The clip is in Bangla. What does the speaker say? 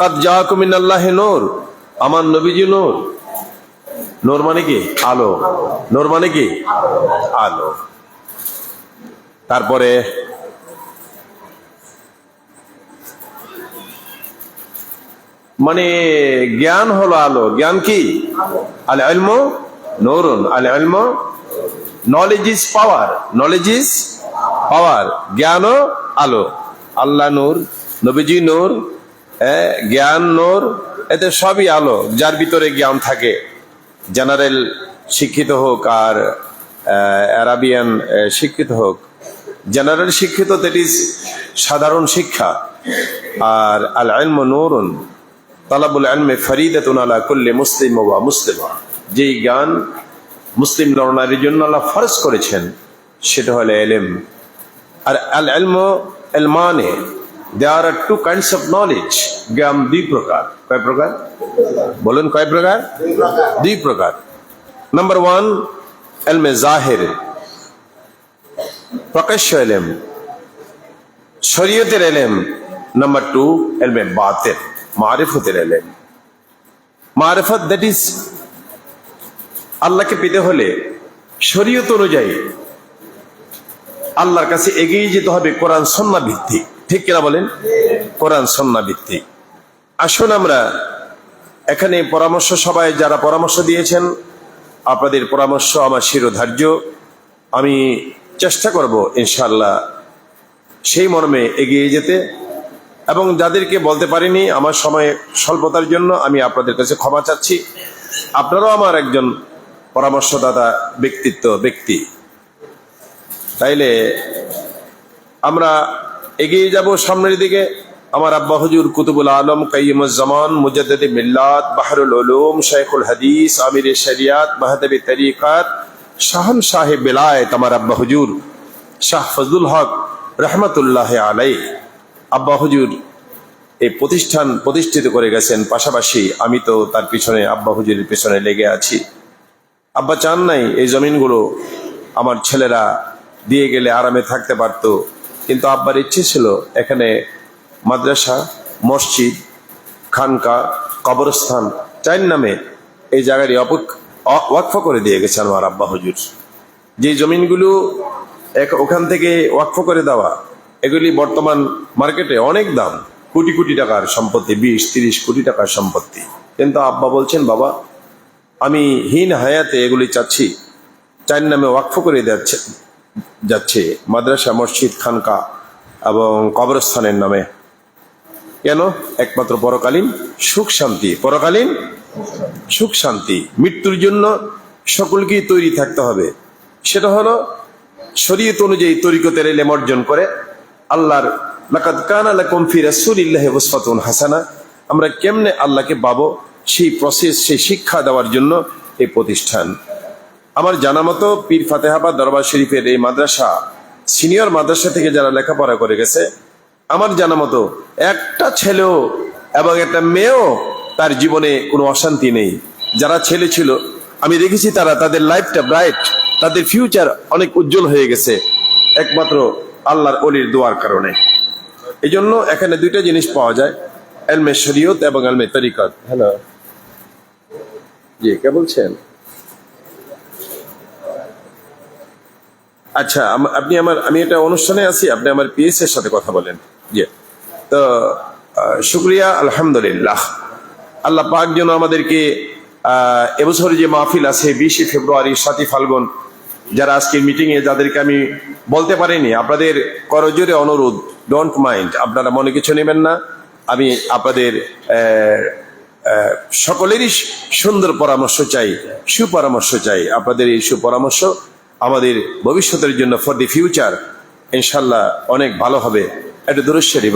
কাদ জাকুম মিনাল্লাহি নূর। আমার নবীজি নূর। নূর মানে কি? আলো। নূর মানে কি? আলো। তারপরে মানে জ্ঞান হলো আলো। জ্ঞান কি? আল ইলম নূরুন। আল ইলম knowledge is power knowledge is power জ্ঞানও আলো। আল্লাহ নূর, নবীজি নূর জ্ঞান, নোর, এতে সবই আলো, যার ভিতরে জ্ঞান থাকে। জেনারেল শিক্ষিত হোক আর অ্যারাবিয়ান শিক্ষিত হোক। জেনারেল শিক্ষিত দ্যাট ইজ সাধারণ শিক্ষা। আর আল ইলম নূরুন, তালাবুল আলমে ফরিদাতুন আলা কুল্লি মুসলিম ওয়া মুসলিমা। যেই জ্ঞান মুসলিম নরনারীর জন্য আল্লাহ ফরজ করেছেন, সেটা হলো এলেম। আর আল এলম এলমানে there are two kinds of knowledge জ্ঞান দুই প্রকার কয় প্রকার বলুন কয় প্রকার দুই প্রকার নাম্বার ওয়ান এলমে জাহের প্রকাশ্য এলেম শরীয়তের এলেম নাম্বার টু এলমে বাতের মারিফতের এলেম মারিফত দ্যাট ইজ আল্লাহকে পেতে হলে শরীয়ত অনুযায়ী আল্লাহর কাছে এগিয়ে যেতে হবে কোরআন সন্না ভিত্তিক। ঠিক কিনা বলেন? কোরআন সন্না ভিত্তিক। আসুন আমরা এখানে পরামর্শ সবাই যারা পরামর্শ দিয়েছেন, আপনাদের পরামর্শ আমার শিরোধার্য। আমি চেষ্টা করব ইনশাল্লাহ সেই মর্মে এগিয়ে যেতে এবং যাদেরকে বলতে পারিনি, আমার সময় স্বল্পতার জন্য আমি আপনাদের কাছে ক্ষমা চাচ্ছি। আপনারাও আমার একজন পরামর্শদাতা, ব্যক্তিত্ব, ব্যক্তি। তাইলে আমরা এগিয়ে যাব সামনের দিকে। আমার আব্বা হুজুর কুতুবুল আলম কাইমুজ্জামান মুজাদ্দিদ মিল্লাত বাহরুল উলুম শেখুল হাদিস, আমির শরিয়াত, মাহতাবি তরিকাত, শাহন সাহেব বেলায়েত আমার আব্বা হুজুর, শাহ ফজলুল হক রহমতুল্লাহ আলাই আব্বা হুজুর, এই প্রতিষ্ঠান প্রতিষ্ঠিত করে গেছেন, পাশাপাশি আমি তো তার পিছনে, আব্বা হুজুরের পিছনে লেগে আছি। আব্বা চান নাই এই জমিনগুলো আমার ছেলেরা দিয়ে গেলে আরামে থাকতে পারত। কিন্তু আব্বার ইচ্ছে ছিল এখানে মাদ্রাসা, মসজিদ খানকা কবরস্থান চাইন নামে এই জায়গাটি অপেক- অ- ওয়াকফ করে দিয়ে গেছে আমার আব্বা হজুর। যে জমিনগুলো এক- ওখান থেকে ওয়াকফ করে দেওয়া, এগুলি বর্তমান মার্কেটে অনেক দাম। কোটি কোটি টাকার সম্পত্তি, বিশ, তিরিশ কোটি টাকার সম্পত্তি। কিন্তু আব্বা বলছেন, বাবা, আমি হীন হায়াতে এগুলি চাচ্ছি। চার নামে ওয়াকফ করে যাচ্ছে যাচ্ছে। মাদ্রাসা, মসজিদ, খানকা এবং কবরস্থানের নামে। কেন? একমাত্র পরকালীন সুখ শান্তি। পরকালীন সুখ শান্তি। মৃত্যুর জন্য সকলকেই তৈরি থাকতে হবে। সেটা হলো শরীয়ত অনুযায়ী তরিকতের এলেম অর্জন করে। আল্লাহর লাকাদ কানা লাকুম ফি রাসূলিল্লাহি উসওয়াতুন হাসানা। আমরা কেমনে আল্লাহকে পাবো? সেই প্রসেস সেই শিক্ষা দেওয়ার জন্য এই প্রতিষ্ঠান। আমার জানা মতো পীর ফাতেহাবাদ দরবার শরীফের এই মাদ্রাসা সিনিয়র মাদ্রাসা থেকে যারা লেখাপড়া করে গেছে আমার জানা মতো একটা ছেলেও এবং একটা মেয়েও তার জীবনে কোনো অশান্তি নেই। যারা ছেলে ছিল আমি দেখেছি তারা তাদের লাইফটা ব্রাইট তাদের ফিউচার অনেক উজ্জ্বল হয়ে গেছে একমাত্র আল্লাহর অলির দোয়ার কারণে। এই জন্য এখানে দুইটা জিনিস পাওয়া যায় এলমে শরীয়ত এবং এলমে তরিকত। হ্যালো জি কে বলছেন? আচ্ছা আপনি আমার আমি একটা অনুষ্ঠানে আছি, আপনি আমার পিএস এর সাথে কথা বলেন। জি। তো শুক্রিয়া, আলহামদুলিল্লাহ। আল্লাহ পাক যেন আমাদেরকে এবছর যে মাহফিল আছে, বিশে ফেব্রুয়ারি, সাতই ফাল্গুন, যারা আজকের মিটিং এ, যাদেরকে আমি বলতে পারিনি, আপনাদের করজোরে অনুরোধ ডোন্ট মাইন্ড আপনারা মনে কিছু নেবেন না। আমি আপনাদের সকলেরই সুন্দর পরামর্শ চাই, সুপরামর্শ চাই, আপনাদের এই সুপরামর্শ আমাদের ভবিষ্যতের জন্য ফর দি ফিউচার ইনশাল্লাহ অনেক ভালো হবে। এটা দূরস্ব শরীফ